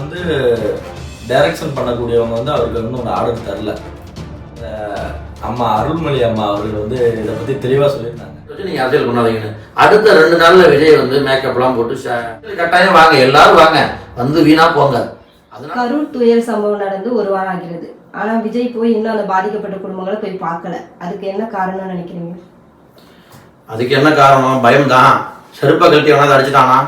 வந்து டைரக்ஷன் பண்ணக்கூடியவங்க வந்து அவருக்கு இன்னும் ஒரு ஆர்டர் தரல. அம்மா அருள்மொழி அம்மா அவர்கள் வந்து இதை பற்றி தெளிவாக சொல்லியிருந்தாங்க. வச்சு நீங்க அரசியல் பண்ணாதீங்கன்னு. அடுத்த ரெண்டு நாள்ல விஜய் வந்து மேக்கப்லாம் போட்டு கட்டாயம் வாங்க எல்லாரும் வாங்க. வந்து வீணா போங்க. அதனால கரூர் துயர சம்பவம் நடந்து ஒரு வாரம் ஆகிறது. ஆனா விஜய் போய் இன்னும் அந்த பாதிக்கப்பட்ட குடும்பங்களை போய் பார்க்கல. அதுக்கு என்ன காரணம்னு நினைக்கிறீங்க? அதுக்கு என்ன காரணம்? பயம்தான். செருப்பை கழட்டி எவனாவது அடிச்சிட்டானா?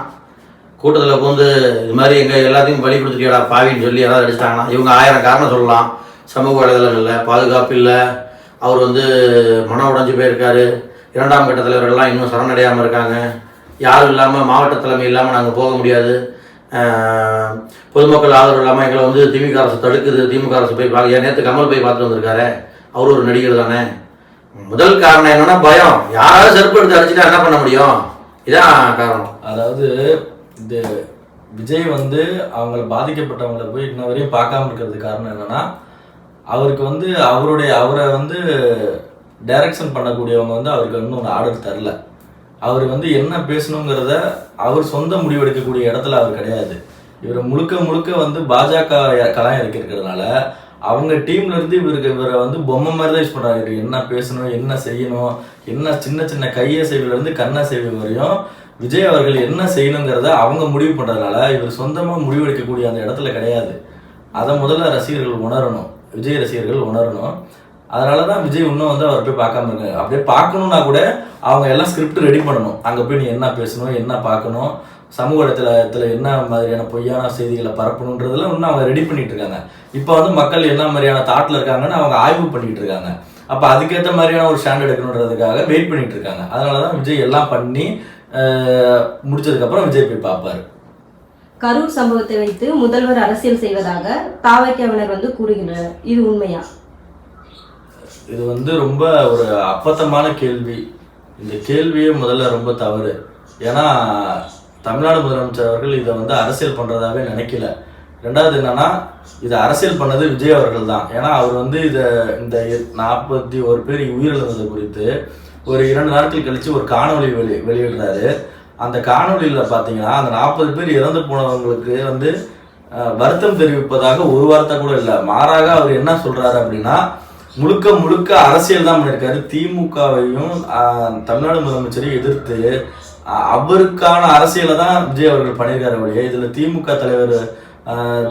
கூட்டத்தில் பூந்து இது மாதிரி எங்கள் எல்லாத்தையும் பலி கொடுத்துட்டியடா பாவின்னு சொல்லி யாராவது அடிச்சிட்டாங்கன்னா இவங்க ஆயிரம் காரணம் சொல்லலாம். சமூக வலைதளங்களில் பாதுகாப்பு இல்லை. அவர் வந்து மனம் உடைஞ்சு போயிருக்காரு. இரண்டாம் கட்ட தலைவர்கள்லாம் இன்னும் சரணடையாமல் இருக்காங்க. யாரும் இல்லாமல் மாவட்ட தலைமை இல்லாமல் நாங்கள் போக முடியாது. பொதுமக்கள் ஆதரவு இல்லாமல் எங்களை வந்து திமுக அரசு தடுக்குது. திமுக அரசு போய் பார்க்க ஏன் நேற்று கமல் போய் பார்த்துட்டு வந்திருக்காரு. அவர் ஒரு நடிகர் தானே. முதல் காரணம் என்னன்னா பயம். யாராவது செருப்பு எடுத்து அடிச்சுட்டா என்ன பண்ண முடியும்? இதான் காரணம். அதாவது இந்த விஜய் வந்து அவங்கள பாதிக்கப்பட்டவங்கள போய் இன்ன வரையும் பார்க்காம இருக்கிறதுக்கு காரணம் என்னன்னா அவருக்கு வந்து அவருடைய அவரை வந்து டைரக்ஷன் பண்ணக்கூடியவங்க வந்து அவருக்கு இன்னும் ஒரு ஆர்டர் தரல. அவர் வந்து என்ன பேசணுங்கிறத அவர் சொந்த முடிவெடுக்கக்கூடிய இடத்துல அவர் கிடையாது. இவர் முழுக்க முழுக்க வந்து பாஜக கலாம் இருக்கிறதுனால அவங்க டீம்ல இருந்து இவருக்கு இவரை வந்து பொம்மை மாதிரி தான் யூஸ் பண்றாங்க என்ன பேசணும் என்ன செய்யணும் என்ன சின்ன சின்ன கையசைவுல இருந்து கண்ணசைவு வரையும் விஜய் அவர்கள் என்ன செய்யணுங்கிறத அவங்க முடிவு பண்ணுறதுனால இவர் சொந்தமாக முடிவெடுக்கக்கூடிய அந்த இடத்துல கிடையாது. அதை முதல்ல ரசிகர்கள் உணரணும். விஜய் ரசிகர்கள் உணரணும். அதனால தான் விஜய் இன்னும் வந்து அவர் போய் பார்க்காம இருக்காங்க அப்படியே பார்க்கணுன்னா கூட அவங்க எல்லாம் ஸ்கிரிப்ட் ரெடி பண்ணணும். அங்கே போய் நீ என்ன பேசணும் என்ன பார்க்கணும் சமூக இடத்துல என்ன மாதிரியான பொய்யான செய்திகளை பரப்பணுன்றதெல்லாம் இன்னும் அவங்க ரெடி பண்ணிட்டு இருக்காங்க. இப்போ வந்து மக்கள் என்ன மாதிரியான தாட்டில் இருக்காங்கன்னு அவங்க ஆய்வு பண்ணிட்டு இருக்காங்க. அப்போ அதுக்கேற்ற மாதிரியான ஒரு ஸ்டாண்ட் எடுக்கணுன்றதுக்காக வெயிட் பண்ணிட்டு இருக்காங்க. அதனால தான் விஜய் எல்லாம் பண்ணி முடிச்சதுக்கப்புறம் விஜய் போய் பார்ப்பாரு. கரூர் சம்பவத்தை வைத்து முதல்வர் அரசியல் செய்வதாக தாவைக்காவினர் வந்து கூறுகின்றனர். இது உண்மையா? இது வந்து ரொம்ப ஒரு அப்பத்தமான கேள்வி. இந்த கேள்வியே முதல்ல ரொம்ப தவறு. ஏன்னா தமிழ்நாடு முதலமைச்சர் அவர்கள் இதை வந்து அரசியல் பண்றதாவே நினைக்கல. ரெண்டாவது என்னன்னா இது அரசியல் பண்ணது விஜய் அவர்கள் தான். ஏன்னா அவர் வந்து இதை இந்த நாற்பத்தி ஒரு பேர் உயிரிழந்தது குறித்து ஒரு இரண்டு நாட்கள் கழிச்சு ஒரு காணொளி வெளி வெளியிடுறாரு. அந்த காணொளியில் பார்த்தீங்கன்னா அந்த நாற்பது பேர் இறந்து போனவங்களுக்கு வந்து வருத்தம் தெரிவிப்பதாக ஒரு வார்த்தை கூட இல்லை. மாறாக அவர் என்ன சொல்கிறாரு அப்படின்னா முழுக்க முழுக்க அரசியல் தான் பண்ணியிருக்காரு. திமுகவையும் தமிழ்நாடு முதலமைச்சரையும் எதிர்த்து அவருக்கான அரசியலை தான் விஜய் அவர்கள் பண்ணியிருக்காரு ஒழிய இதில் திமுக தலைவர்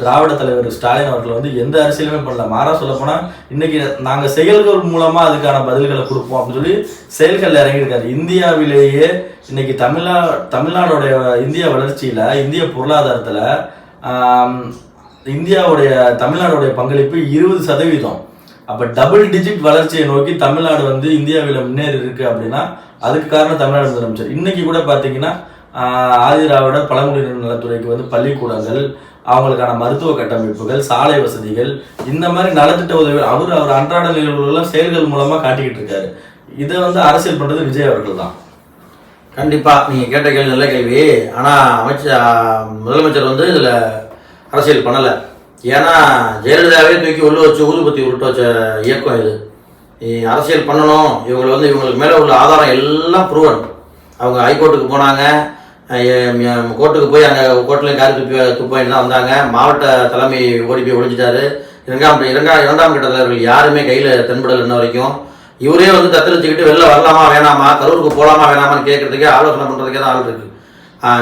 திராவிட தலைவர் ஸ்டாலின் அவர்கள் வந்து எந்த அரசியலுமே பண்ணல. மாறா சொல்ல போனால் இன்னைக்கு நாங்கள் செயல்கள் மூலமாக அதுக்கான பதில்களை கொடுப்போம் அப்படின்னு சொல்லி செயல்கள் இறங்கியிருக்காரு. இந்தியாவிலேயே இன்னைக்கு தமிழ்நா தமிழ்நாடோடைய இந்திய வளர்ச்சியில் இந்திய பொருளாதாரத்தில் இந்தியாவுடைய தமிழ்நாடுடைய பங்களிப்பு இருபது சதவீதம். அப்போ டபுள் டிஜிட் வளர்ச்சியை நோக்கி தமிழ்நாடு வந்து இந்தியாவில் முன்னேறி இருக்கு அப்படின்னா அதுக்கு காரணம் தமிழ்நாடு முதலமைச்சர். இன்னைக்கு கூட பார்த்தீங்கன்னா ஆதிராவிட பழங்குடியினர் நலத்துறைக்கு வந்து பள்ளிக்கூடங்கள் அவங்களுக்கான மருத்துவ கட்டமைப்புகள் சாலை வசதிகள் இந்த மாதிரி நலத்திட்ட உதவிகள் அவர் அவர் அன்றாட நிகழ்வுகளெல்லாம் செயல்கள் மூலமாக காட்டிக்கிட்டு இருக்காரு. இதை வந்து அரசியல் பண்ணுறது விஜய் அவர்கள் தான். கண்டிப்பாக நீங்கள் கேட்ட கேள்வி நல்ல கேள்வி. ஆனால் அமைச்சர் முதலமைச்சர் வந்து இதில் அரசியல் பண்ணலை. ஏன்னா ஜெயலலிதாவே தூக்கி உள்ள வச்சு ஊதுபத்தி உருட்ட வச்ச இயக்கம் இது. அரசியல் பண்ணணும். இவங்களை வந்து இவங்களுக்கு மேலே உள்ள ஆதாரம் எல்லாம் ப்ரூவன் அவங்க ஹைகோர்ட்டுக்கு போனாங்க. கோர்ட்டுக்கு போய் அங்கே கோர்ட்லேயும் காரி துப்பி துப்பாயிட்டு தான் வந்தாங்க. மாவட்ட தலைமை ஓடி போய் ஒழிச்சிட்டாரு இரண்டாம் இரண்டா இரண்டாம் கட்ட தலைவர்கள் யாருமே கையில் தென்படல இன்ன வரைக்கும். இவரே வந்து தத்தளிச்சுக்கிட்டு வெளில வரலாமா வேணாமா கரூருக்கு போகலாமா வேணாமான்னு கேட்கறதுக்கே ஆலோசனை பண்ணுறதுக்கே தான் ஆள் இருக்கு.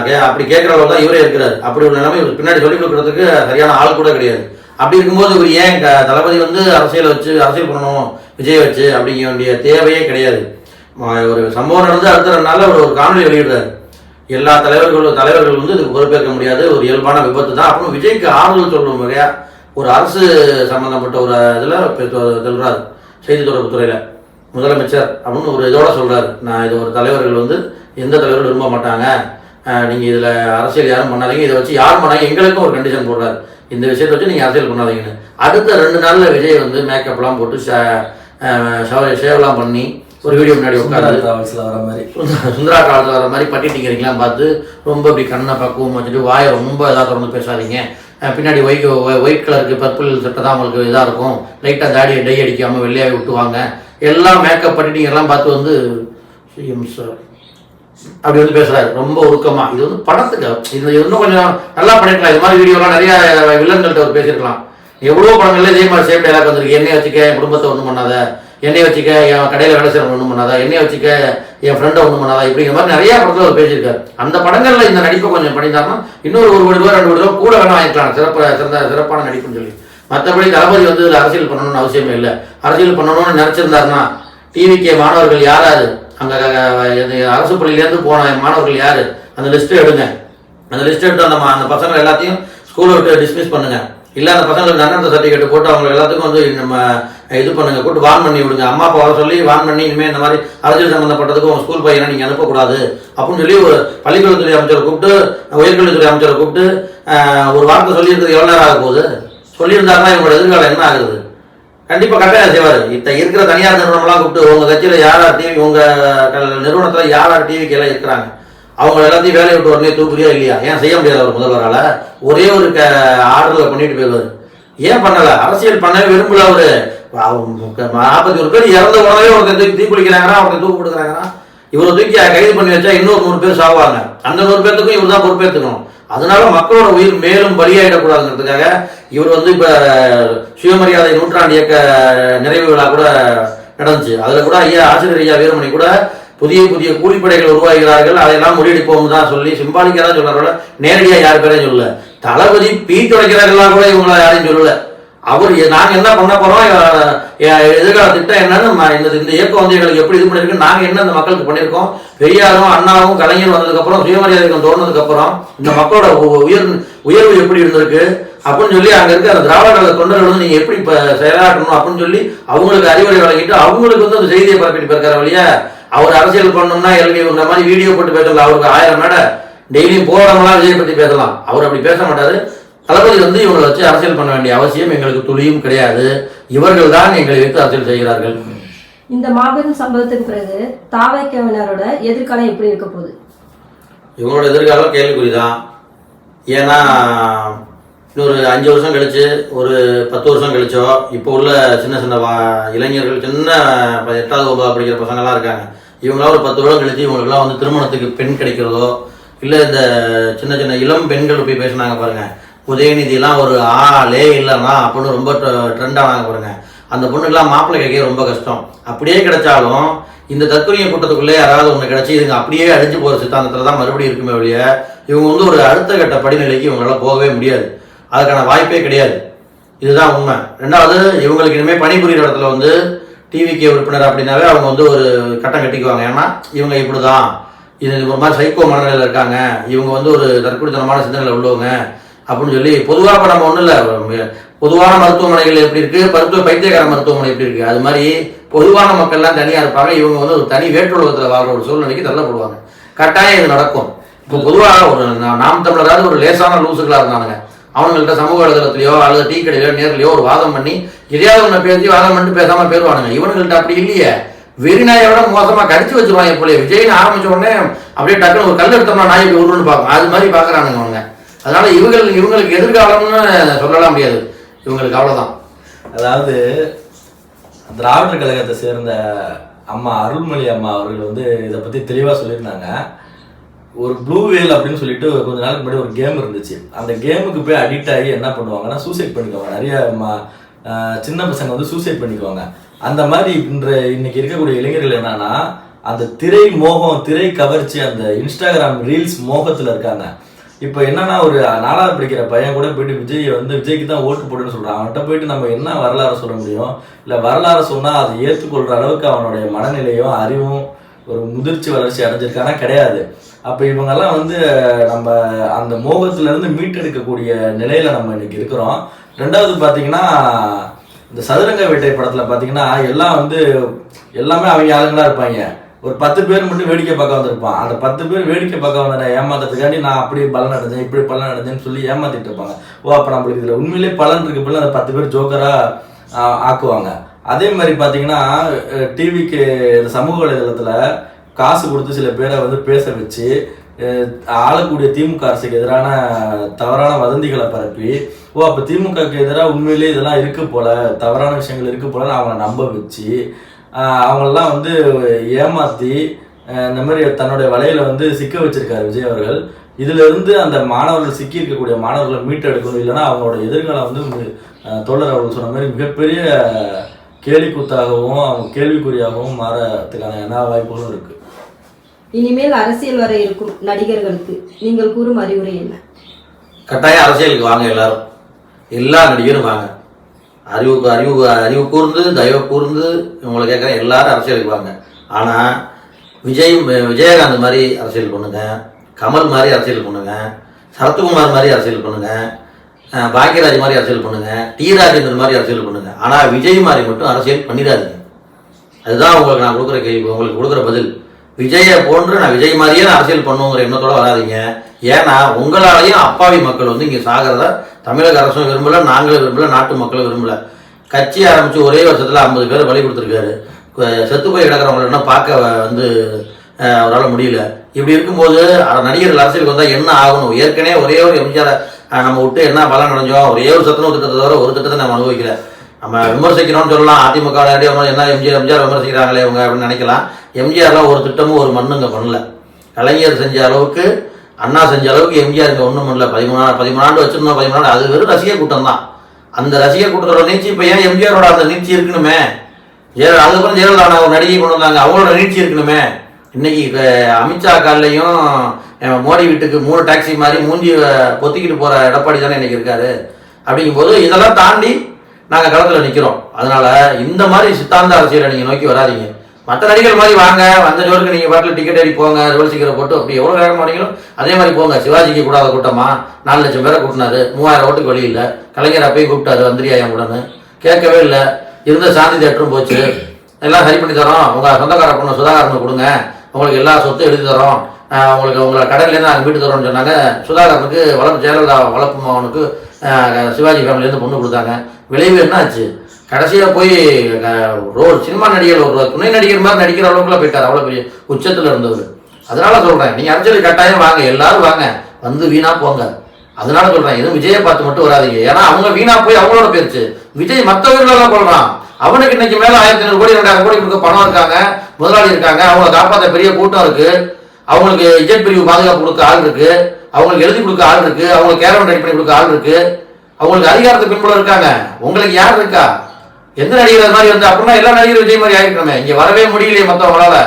கே அப்படி கேட்குறவர் தான் இவரே இருக்கிறார். அப்படி ஒரு நிலைமை இவருக்கு பின்னாடி சொல்லிக் கொடுக்குறதுக்கு சரியான ஆள் கூட கிடையாது. அப்படி இருக்கும்போது இவர் ஏன் தளபதி வந்து அரசியலை வச்சு அரசியல் பண்ணணும் விஜய் வச்சு அப்படிங்க வேண்டிய தேவையே கிடையாது. ஒரு சம்பவம் நடந்து அடுத்த ரெண்டு ஒரு காணொலி வெளியிடுறாரு. எல்லா தலைவர்களும் தலைவர்கள் வந்து இதுக்கு பொறுப்பேற்க முடியாது. ஒரு இயல்பான விபத்து தான். அப்புறம் விஜய்க்கு ஆறுதல் சொல்லும் வகையா ஒரு அரசு சம்பந்தப்பட்ட ஒரு இதில் சொல்றாரு செய்தி தொடர்பு துறையில. முதலமைச்சர் அப்படின்னு ஒரு இதோட சொல்றாரு. நான் இது ஒரு தலைவர்கள் வந்து எந்த தலைவரும் விரும்ப மாட்டாங்க. நீங்கள் இதில் அரசியல் யாரும் பண்ணாதீங்க. இதை வச்சு யாரும் பண்ணாங்க எங்களுக்கும் ஒரு கண்டிஷன் போடுறாரு. இந்த விஷயத்தை வச்சு நீங்கள் அரசியல் பண்ணாதீங்கன்னு. அடுத்த ரெண்டு நாளில் விஜய் வந்து மேக்கப்லாம் போட்டு ஷேவ்லாம் பண்ணி ஒரு வீடியோ முன்னாடி உட்காந்து டிராவல்ஸ்ல வர மாதிரி. சுந்தரா- காலத்தில் வர மாதிரி பட்டி டிங்கரிங்லாம் பார்த்து ரொம்ப இப்படி கண்ணை பக்குவம் வச்சுட்டு வாயை ரொம்ப இதாக திறந்து பேசாதீங்க. பின்னாடி ஒயிட் ஒயிட் கலருக்கு பர்பிள் சட்டை தான் உங்களுக்கு இதாக இருக்கும். லைட்டாக தாடியை டை அடிக்காமல் வெள்ளையாகி விட்டுவாங்க. எல்லாம் மேக்கப் எல்லாம் பார்த்து வந்து சிஎம் சார் அப்படி வந்து பேசுறாரு. ரொம்ப உருக்கமா இது வந்து படத்துக்கு இது இன்னும் கொஞ்சம் நல்லா பண்ணிருக்கலாம். இது மாதிரி வீடியோலாம் நிறைய வில்லன்கள்ட்ட அவர் பேசியிருக்கலாம் எவ்வளோ படங்கள்ல இதே மாதிரி சேஃப் டைலாக் வந்திருக்கு. என்னைய வச்சுக்க என் குடும்பத்தை ஒன்றும் பண்ணாத. என்னையை வச்சுக்க என் கடையில் வேலை செய்யறவங்க ஒன்றும் பண்ணாதா? என்னையை வச்சுக்க என் ஃப்ரெண்டை ஒன்றும் பண்ணாதா? இப்படிங்கிற மாதிரி நிறையா படத்தில் அவர் பேசியிருக்காரு அந்த படங்களில் இந்த நடிப்பை கொஞ்சம் பண்ணியிருந்தாருன்னா இன்னொரு ஒரு கோடி ரூபா ரெண்டு கோடி ரூபா கூட வேணா வாங்கிக்கலாம். சிறப்பு சிறந்த சிறப்பான நடிப்புன்னு சொல்லி. மற்றபடி தளபதி வந்து இதில் அரசியல் பண்ணணும்னு அவசியமே இல்லை. அரசியல் பண்ணணும்னு நினச்சிருந்தாருனா டிவிகே மாணவர்கள் யாராரு யார்? அங்கே அரசு பள்ளியிலேருந்து போன மாணவர்கள் யார்? அந்த லிஸ்ட்டு எடுங்க. அந்த லிஸ்ட் எடுத்து அந்த அந்த பசங்களை எல்லாத்தையும் ஸ்கூலை விட்டு டிஸ்மிஸ் பண்ணுங்கள் இல்லாத அந்த பசங்களுக்கு நன்னந்த சர்டிஃபிகேட் போட்டு அவங்க எல்லாத்துக்கும் வந்து நம்ம இது பண்ணுங்க கூட்டு வார்ன் பண்ணி விடுங்க. அம்மா அப்பா வர சொல்லி வார்ன் பண்ணி இனிமேல் இந்த மாதிரி அரசியல் சம்பந்தப்பட்டதுக்கு உங்கள் ஸ்கூல் பையனை நீங்கள் அனுப்பக்கூடாது அப்படின்னு சொல்லி ஒரு பள்ளிக்கல்வித்துறை அமைச்சரை கூப்பிட்டு உயர்கல்வித்துறை அமைச்சரை கூப்பிட்டு ஒரு வார்த்தை சொல்லியிருக்கிறது எவ்வளோ நேரம் ஆக போகுது? சொல்லியிருந்தாருன்னா இவங்களோட எதிர்காலம் என்ன ஆகுது? கண்டிப்பாக கட்டாயம் செய்வார். இப்போ இருக்கிற தனியார் நிறுவனம்லாம் கூப்பிட்டு உங்கள் கட்சியில் யார் யார் டிவி உங்கள் நிறுவனத்தில் யார் யார் டிவிக்கு எல்லாம் இருக்கிறாங்க? அவங்க எல்லாத்தையும் வேலையை விட்டு உடனே தூக்குறியா இல்லையா? ஏன் செய்ய முடியாது அவர் முதல்வரால்? ஒரே ஒரு க ஆர்டரில் பண்ணிட்டு போயிடுவார். ஏன் பண்ணல? அரசியல் பண்ணவே விரும்பல அவர். நாற்பத்தி ஒரு பேர் இறந்த உடனே ஒருத்தன் தூக்கி தீக்குளிக்கிறாங்கன்னா ஒருத்தன் தூக்கு கொடுக்குறாங்கன்னா இவரை தூக்கி கைது பண்ணி வச்சா இன்னொரு நூறு பேர் சாவாங்க. அந்த நூறு பேர்த்துக்கும் இவர் தான் பொறுப்பேற்றுக்கணும் அதனால மக்களோட உயிர் மேலும் பலியாயிடக்கூடாதுங்கிறதுக்காக இவர் வந்து இப்போ சுயமரியாதை நூற்றாண்டு இயக்க நிறைவு விழா கூட நடந்துச்சு. அதில் கூட ஐயா ஆசிரியர் ஐயா வீரமணி கூட புதிய புதிய கூலிப்படைகள் உருவாகிறார்கள். அதையெல்லாம் முறியடிப்போம் தான் சொல்லி சிம்பாலிக்கா தான் சொல்றாரு நேரடியாக யார் பேரையும் சொல்லல. தளபதி பீ துடைக்கிறார்களா கூட இவங்கள யாரையும் சொல்லல. அவர் நாங்கள் என்ன பண்ண போறோம்? எதிர்கால திட்டம் என்னன்னு இந்த இந்த இயக்கம் வந்து எங்களுக்கு எப்படி இது பண்ணிருக்கு? நாங்கள் என்ன இந்த மக்களுக்கு பண்ணியிருக்கோம் பெரியாரும் அண்ணாவும் கலைஞர் வந்ததுக்கப்புறம் அப்புறம் தோணுதுக்கப்புறம் இந்த மக்களோட உயர் உயர்வு எப்படி இருந்திருக்கு? அப்படின்னு சொல்லி அங்கே இருக்க அந்த திராவிட கழக தொண்டர்கள் வந்து நீங்கள் எப்படி இப்போ செயலாற்றணும் அப்படின்னு சொல்லி அவங்களுக்கு அறிவுரை வழங்கிட்டு அவங்களுக்கு வந்து அந்த செய்தியை பரப்பிட்டு போயிருக்காரு வழியா அவர் அரசியல் பண்ணணும்னா எல்வி இந்த மாதிரி வீடியோ போட்டு பேசலாம். அவருக்கு ஆயிரம் மேடை டெய்லியும் போறவங்களாம் விஜய் பத்தி பேசலாம். அவர் அப்படி பேச மாட்டாரு. தளபதி வந்து இவங்களை வச்சு அரசியல் பண்ண வேண்டிய அவசியம் எங்களுக்கு துளியும் கிடையாது. இவர்கள் தான் எங்களை வைத்து அரசியல் செய்கிறார்கள். இந்த மாபெரும் சம்பவத்துக்கு பிறகு தாவைக்கவினரோட எதிர்காலம் எப்படி இருக்க போகுது? இவங்களோட எதிர்காலம் கேள்விக்குறிதான். ஏன்னா இன்னொரு அஞ்சு வருஷம் கழிச்சு ஒரு பத்து வருஷம் கழிச்சோ இப்போ உள்ள சின்ன சின்ன வா- இளைஞர்கள் சின்ன எட்டாவது ஒன்பதாவது படிக்கிற பசங்களாம் இருக்காங்க. இவங்களாம் ஒரு பத்து வருடம் கழிச்சு இவங்களுக்குலாம் வந்து திருமணத்துக்கு பெண் கிடைக்கிறதோ இல்லை இந்த சின்ன சின்ன இளம் பெண்கள் போய் பேசினாங்க பாருங்க. உதயநிதிலாம் ஒரு ஆளே இல்லைன்னா அப்படின்னு ரொம்ப ட்ரெண்ட் ஆனாங்க பாருங்க. அந்த பொண்ணுக்கெல்லாம் மாப்பிள்ளை கிடைக்க ரொம்ப கஷ்டம். அப்படியே கிடைச்சாலும் இந்த தற்கொலை கூட்டத்துக்குள்ளே யாராவது ஒன்று கிடைச்சி இதுங்க அப்படியே அழிஞ்சு போகிற சித்தாந்தத்தில் தான் மறுபடியும் இருக்குமே வழியே இவங்க வந்து ஒரு அடுத்த கட்ட படிநிலைக்கு இவங்களால போகவே முடியாது. அதுக்கான வாய்ப்பே கிடையாது. இதுதான் உண்மை. ரெண்டாவது இவங்களுக்கு இனிமேல் பணிபுரிகிற இடத்துல வந்து டிவிகே உறுப்பினர் அப்படின்னாவே அவங்க வந்து ஒரு கட்டம் கட்டிக்குவாங்க. ஏன்னா இவங்க இப்படி தான் இது ஒரு மாதிரி சைக்கோ மனநிலையில் இருக்காங்க. இவங்க வந்து ஒரு தற்கொலைத்தனமான சிந்தனையில் உள்ளவங்க அப்படின்னு சொல்லி பொதுவாக இப்போ நம்ம ஒன்றும் இல்லை பொதுவான மருத்துவமனைகள் எப்படி இருக்கு? மருத்துவ பைத்தியக்கார மருத்துவமனை எப்படி இருக்கு? அது மாதிரி பொதுவான மக்கள்லாம் தனியாக இருப்பாங்க. இவங்க வந்து ஒரு தனி வேற்றுலகத்தில் வாழ்கிற ஒரு சூழ்நிலைக்கு தள்ளப்படுவாங்க. கட்டாயம் இது நடக்கும். இப்போ பொதுவாக ஒரு நாம் தமிழராவது ஒரு லேசான லூசுகளாக இருந்தானுங்க. அவங்கள்ட்ட சமூக வலைதளத்திலையோ அல்லது டீ கடையிலோ நேர்லையோ ஒரு வாதம் பண்ணி எதையாவது ஒன்று பேசி வாதம் பண்ணிட்டு பேசாம போயிருவானுங்க. இவனுங்கள்ட்ட அப்படி இல்லையே. வெறிநாயை விட மோசமா கடிச்சு வச்சிருவாங்க போல விஜய்னு ஆரம்பிச்ச உடனே அப்படியே டக்குன்னு ஒரு கல் எடுத்தோம்னா நாய் இப்படி உருன்னு பார்க்கும். அது மாதிரி பார்க்கறானுங்க அவங்க அதனால இவங்கள் இவங்களுக்கு எதிர்காலம்னு சொல்லலாம் முடியாது. இவங்களுக்கு அவ்வளவுதான். அதாவது திராவிடர் கழகத்தை சேர்ந்த அம்மா அருள்மொழி அம்மா அவர்கள் வந்து இதை பத்தி தெளிவா சொல்லியிருந்தாங்க. ஒரு ப்ளூ வேல் அப்படின்னு சொல்லிட்டு கொஞ்ச நாளுக்கு முன்னாடி ஒரு கேம் இருந்துச்சு. அந்த கேமுக்கு போய் அடிக்ட் ஆகி என்ன பண்ணுவாங்கன்னா சூசைட் பண்ணிக்குவாங்க. நிறைய ம- சின்ன பசங்க வந்து சூசைட் பண்ணிக்குவாங்க. அந்த மாதிரி இன்ற இன்னைக்கு இருக்கக்கூடிய இளைஞர்கள் என்னன்னா அந்த திரை மோகம் திரை கவர்ச்சி அந்த இன்ஸ்டாகிராம் ரீல்ஸ் மோகத்தில் இருக்காங்க. இப்போ என்னன்னா ஒரு நாலாவது படிக்கிற பையன் கூட போயிட்டு விஜய் வந்து விஜய்க்கு தான் ஓட்டு போடுன்னு சொல்கிறான் அவன்கிட்ட போயிட்டு நம்ம என்ன வரலாறு சொல்ல முடியும்? இல்லை வரலாறு சொன்னால் அதை ஏற்றுக்கொள்கிற அளவுக்கு அவனுடைய மனநிலையும் அறிவும் ஒரு முதிர்ச்சி வளர்ச்சி அடைஞ்சிருக்கானா? கிடையாது. அப்போ இவங்கெல்லாம் வந்து நம்ம அந்த மோகத்திலேருந்து மீட்டெடுக்கக்கூடிய நிலையில் நம்ம இன்னைக்கு இருக்கிறோம். ரெண்டாவது பார்த்தீங்கன்னா இந்த சதுரங்க வேட்டை படத்தில் பார்த்தீங்கன்னா எல்லாம் வந்து எல்லாமே அவங்க ஆளுங்களாக இருப்பாங்க. ஒரு பத்து பேர் மட்டும் வேடிக்கை பார்க்க வந்திருப்பான். அந்த பத்து பேர் வேடிக்கை பார்க்க வந்த ஏமாத்துறதுக்காண்டி நான் அப்படி பலன் அடைஞ்சேன் இப்படி பலன் அடைஞ்சேன்னு சொல்லி ஏமாத்திட்டு இருப்பாங்க. ஓ அப்போ நம்மளுக்கு இதில் உண்மையிலே பலன் இருக்கு போல அந்த பத்து பேர் ஜோக்கராக ஆக்குவாங்க. அதே மாதிரி பார்த்தீங்கன்னா டிவிக்கு சமூக வலைதளத்தில் காசு கொடுத்து சில பேரை வந்து பேச வச்சு ஆளக்கூடிய திமுக அரசுக்கு எதிரான தவறான வதந்திகளை பரப்பி ஓ அப்போ திமுகக்கு எதிராக உண்மையிலேயே இதெல்லாம் இருக்கு போல தவறான விஷயங்கள் இருக்கு போல அவங்கள நம்ப வச்சு அவங்களெல்லாம் வந்து ஏமாத்தி இந்த மாதிரி தன்னுடைய வலையில வந்து சிக்க வச்சிருக்காரு விஜய் அவர்கள். இதுல இருந்து அந்த மாணவர்கள் சிக்கி இருக்கக்கூடிய மாணவர்களை மீட்டெடுக்கணும் இல்லைன்னா அவங்களோட எதிர்காலம் வந்து தோழர் அவர்கள் சொன்ன மாதிரி மிகப்பெரிய கேலிக்கூத்தாகவும் அவங்க கேள்விக்குறியாகவும் மாறத்துக்கான எல்லா வாய்ப்புகளும் இருக்கு. இனிமேல் அரசியல் வர இருக்கும் நடிகர்களுக்கு நீங்கள் கூறும் அறிவுரை என்ன? கட்டாயம் அரசியலுக்கு வாங்க எல்லாரும். எல்லா நடிகரும் வாங்க. அறிவுக்கு அறிவு அறிவு கூர்ந்து தயவு கூர்ந்து உங்களை கேட்குற எல்லாரும் அரசியலுக்கு வாங்க. ஆனால் விஜய் விஜயகாந்த் மாதிரி அரசியல் பண்ணுங்க. கமல் மாதிரி அரசியல் பண்ணுங்க. சரத்குமார் மாதிரி அரசியல் பண்ணுங்க. பாக்யராஜ் மாதிரி அரசியல் பண்ணுங்க. டி. ராஜேந்திரன் மாதிரி அரசியல் பண்ணுங்க. ஆனால் விஜய் மாதிரி மட்டும் அரசியல் பண்ணிடாதீங்க. அதுதான் உங்களுக்கு நான் கொடுக்குற கேள்வி உங்களுக்கு கொடுக்குற பதில். விஜயை போன்று நான் விஜய் மாதிரியே நான் அரசியல் பண்ணுங்கிற எண்ணத்தோட வராதீங்க. ஏன்னா உங்களாலையும் அப்பாவி மக்கள் வந்து இங்கே சாகிறத தமிழக அரசும் விரும்பல நாங்களும் விரும்பல நாட்டு மக்களும் விரும்பல. கட்சி ஆரம்பித்து ஒரே வருஷத்தில் ஐம்பது பேர் பலி கொடுத்துருக்காரு. செத்து போய் கிடக்கிறவங்களை என்ன பார்க்க வந்து அவரால் முடியல. இப்படி இருக்கும்போது நடிகர்கள் அரசியலுக்கு வந்தால் என்ன ஆகணும்? ஏற்கனவே ஒரே ஒரு எம்ஜிஆர் நம்ம விட்டு என்ன பலன் அடைஞ்சோம்? ஒரே ஒரு சத்துணவு திட்டத்தை தவிர ஒரு திட்டத்தை நம்ம அனுபவிக்கல. நம்ம விமர்சிக்கணும்னு சொல்லலாம். அதிமுக என்ன எம்ஜிஆர் எம்ஜிஆர் விமர்சிக்கிறாங்களே இவங்க அப்படின்னு நினைக்கலாம். எம்ஜிஆர்லாம் ஒரு திட்டமும் ஒரு மண்ணுங்க இங்கே பண்ணல. கலைஞர் செஞ்ச அளவுக்கு அண்ணா செஞ்ச அளவுக்கு எம்ஜிஆர் இங்கே ஒன்றும் பண்ணல. பதிமூணு பதிமூணு ஆண்டு வச்சிருந்தோம் பதிமூணு ஆண்டு. அது வெறும் ரசிக கூட்டம் தான். அந்த ரசிக கூட்டத்தோட நீச்சி இப்போ ஏன் எம்ஜிஆரோட அந்த நீச்சி இருக்கணுமே? ஜெயல அதுக்கப்புறம் ஜெயலலிதா ஒரு நடிகை கொண்டு வந்தாங்க. அவங்களோட நீச்சி இருக்கணுமே? இன்னைக்கு அமித்ஷா கால்லையும் மோடி வீட்டுக்கு மூணு டாக்ஸி மாதிரி மூஞ்சி பொத்திக்கிட்டு போகிற எடப்பாடி தானே இன்னைக்கு இருக்காரு. அப்படிங்கும்போது இதெல்லாம் தாண்டி நாங்கள் களத்தில் நிற்கிறோம் அதனால இந்த மாதிரி சித்தாந்த அரசியலை நீங்கள் நோக்கி வராதீங்க. மற்ற நடிகர் மாதிரி வாங்க வந்த ஜோருக்கு நீங்கள் பாட்டில் டிக்கெட் ஏறி போங்க ரிவல் சீக்கிரம் போட்டு அப்படி எவ்வளோ வேகம் போனீங்களோ அதே மாதிரி போங்க. சிவாஜிக்கு கூடாத கூட்டமா நாலு லட்சம் பேரை கூட்டினாரு. மூவாயிரம் ஓட்டுக்கு வழி இல்லை. கலைஞர் அப்பயும் கூப்பிட்டாரு வந்திரியா என் கூடன்னு கேட்கவே இல்லை. இருந்த சாந்தி தேட்டரும் போச்சு. எல்லாம் சரி பண்ணி தரோம். உங்கள் சொந்தக்கார பொண்ணு சுதாகரனு கொடுங்க. உங்களுக்கு எல்லா சொத்தும் எழுதி தரோம். உங்களுக்கு உங்களை கடல்லேருந்து நாங்கள் வீட்டு தரோம்னு சொன்னாங்க. சுதாகரனுக்கு வளர்ப்பு ஜெயலலிதா வளர்ப்பு மகனுக்கு சிவாஜி ஃபேமிலியிலேருந்து பொண்ணு கொடுத்தாங்க. விளைவு என்னாச்சு? கடைசியாக கடைசியில் போய் ரோல் சினிமா நடிகர் ஒரு துணை நடிகர் மாதிரி நடிக்கிற அளவுக்குலாம் போயிட்டார். அவ்வளோ பெரிய உச்சத்தில் இருந்தவர். அதனால சொல்கிறேன் நீங்கள் அரசியல் கட்டாயம் வாங்க எல்லாரும் வாங்க. வந்து வீணாக போங்க. அதனால சொல்கிறேன் எதுவும் விஜயை பார்த்து மட்டும் வராதீங்க. ஏன்னா அவங்க வீணாக போய் அவங்களோட போயிருச்சு. விஜய் மற்றவர்களெல்லாம் சொல்கிறான் அவனுக்கு இன்னைக்கு மேலே ஆயிரத்தி ஐநூறு கோடி ரெண்டாயிரம் கோடி கொடுக்க பணம் இருக்காங்க முதலாளி இருக்காங்க. அவங்களை காப்பாற்ற பெரிய கூட்டம் இருக்குது அவங்களுக்கு இஜெட் பிரிவு பாதுகாப்பு கொடுக்க ஆள் இருக்குது அவங்களுக்கு எழுதி கொடுக்க ஆள் இருக்குது அவங்களுக்கு கேரவன் ரெடி பண்ணி கொடுக்க ஆள் இருக்குது அவங்களுக்கு அதிகாரத்து பின்புல இருக்காங்க. உங்களுக்கு யார் இருக்கா? எந்த நடிகர் மாதிரி வந்து அப்படின்னா எல்லா நடிகரும் விஜய் மாதிரி ஆயிருக்கணுமே இங்க வரவே முடியலையே மற்றவங்களால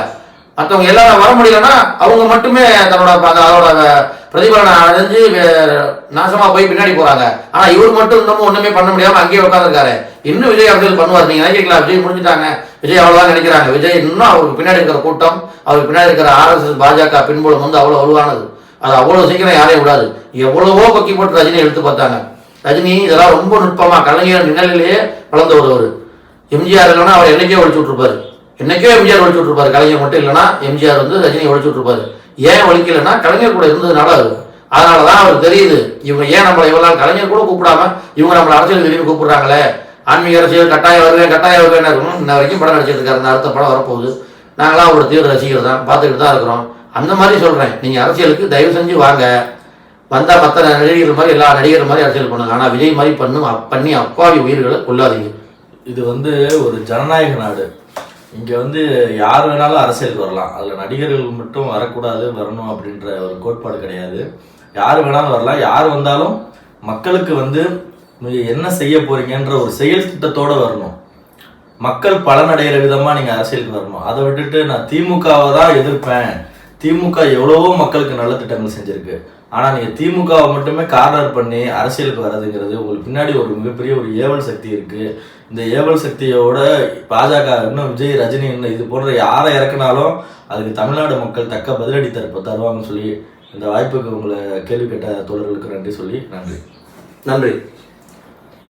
மற்றவங்க எல்லாரும் வர முடியலன்னா அவங்க மட்டுமே தன்னோட அதோட பிரதிபலனை அடைஞ்சு நாசமா போய் பின்னாடி போறாங்க. ஆனா இவர் மட்டும் இன்னமும் ஒண்ணுமே பண்ண முடியாம அங்கேயே உட்காந்துருக்காரு இன்னும் விஜய் அவர்கள் பண்ணுவார். நீங்க நினைக்கலாம் விஜய் முடிஞ்சுட்டாங்க. விஜய் அவ்வளவுதான் நினைக்கிறாங்க விஜய் இன்னும் அவருக்கு பின்னாடி இருக்கிற கூட்டம் அவருக்கு பின்னாடி இருக்கிற ஆர்எஸ்எஸ் பாஜக பின்புலம் வந்து அவ்வளவு வலுவானது. அது அவ்வளவு சீக்கிரம் யாரையும் விடாது. எவ்வளவோ பக்கி போட்டு ரஜினி எடுத்து பார்த்தாங்க. ரஜினி இதெல்லாம் ரொம்ப நுட்பமா கலைஞர் நிழலிலேயே வளர்ந்து வருவார் எம்ஜிஆர் இல்லைன்னா அவர் என்னைக்கே ஒழிச்சு விட்டுருப்பாரு. என்னைக்கோ எம்ஜிஆர் ஒழிச்சு விட்டுருப்பாரு. கலைஞர் மட்டும் இல்லைன்னா எம்ஜிஆர் வந்து ரஜினி ஒழிச்சு விட்டுருப்பாரு. ஏன் ஒழிக்கலைன்னா கலைஞர் கூட இருந்ததுனால அது. அதனால தான் அவர் தெரியுது இவங்க ஏன் நம்மளை இவ்வளோ கலைஞர் கூட கூப்பிடாம இவங்க நம்மளை அரசியல் திடீர்னு கூப்பிடுறாங்களே? ஆன்மீக அரசியல் கட்டாயம் வருவேன் கட்டாயம் வருவேன் இருக்கணும் இன்ன வரைக்கும் படம் நடிச்சிட்டு இருக்காரு. அடுத்த படம் வரப்போகுது. நாங்களாம் அவரோட தீவிர ரசிகர் தான் பார்த்துக்கிட்டு தான் இருக்கிறோம். அந்த மாதிரி சொல்கிறேன் நீங்கள் அரசியலுக்கு தயவு செஞ்சு வாங்க. வந்தால் மற்ற நடிகர்கள் மாதிரி எல்லா நடிகர் மாதிரி அரசியல் பண்ணுங்க. ஆனால் விஜய் மாதிரி பண்ணும் பண்ணி அப்பாவி உயிர்களை கொள்ளாதீங்க. இது வந்து ஒரு ஜனநாயக நாடு. இங்கே வந்து யார் வேணாலும் அரசியலுக்கு வரலாம். அதில் நடிகர்கள் மட்டும் வரக்கூடாது வரணும் அப்படின்ற ஒரு கோட்பாடு கிடையாது. யார் வேணாலும் வரலாம். யார் வந்தாலும் மக்களுக்கு வந்து நீங்க என்ன செய்ய போறீங்கன்ற ஒரு செயல் திட்டத்தோடு வரணும். மக்கள் பலனடைகிற விதமாக நீங்கள் அரசியலுக்கு வரணும். அதை விட்டுட்டு நான் திமுகவை தான் எதிர்ப்பேன். திமுக எவ்வளவோ மக்களுக்கு நல்ல திட்டங்கள் செஞ்சிருக்கு. ஆனால் நீங்கள் திமுகவை மட்டுமே கார்னர் பண்ணி அரசியலுக்கு வர்றதுங்கிறது உங்களுக்கு பின்னாடி ஒரு மிகப்பெரிய ஒரு ஏவல் சக்தி இருக்குது இந்த ஏவல் சக்தியோட பாஜக இன்னும் விஜய் ரஜினி இன்னும் இது போன்ற யாரை இறக்குனாலும் அதுக்கு தமிழ்நாடு மக்கள் தக்க பதிலடி தருப்ப தருவாங்கன்னு சொல்லி இந்த வாய்ப்புக்கு உங்களை கேள்வி கேட்ட தோழர்களுக்கு நன்றி சொல்லி நன்றி. நன்றி.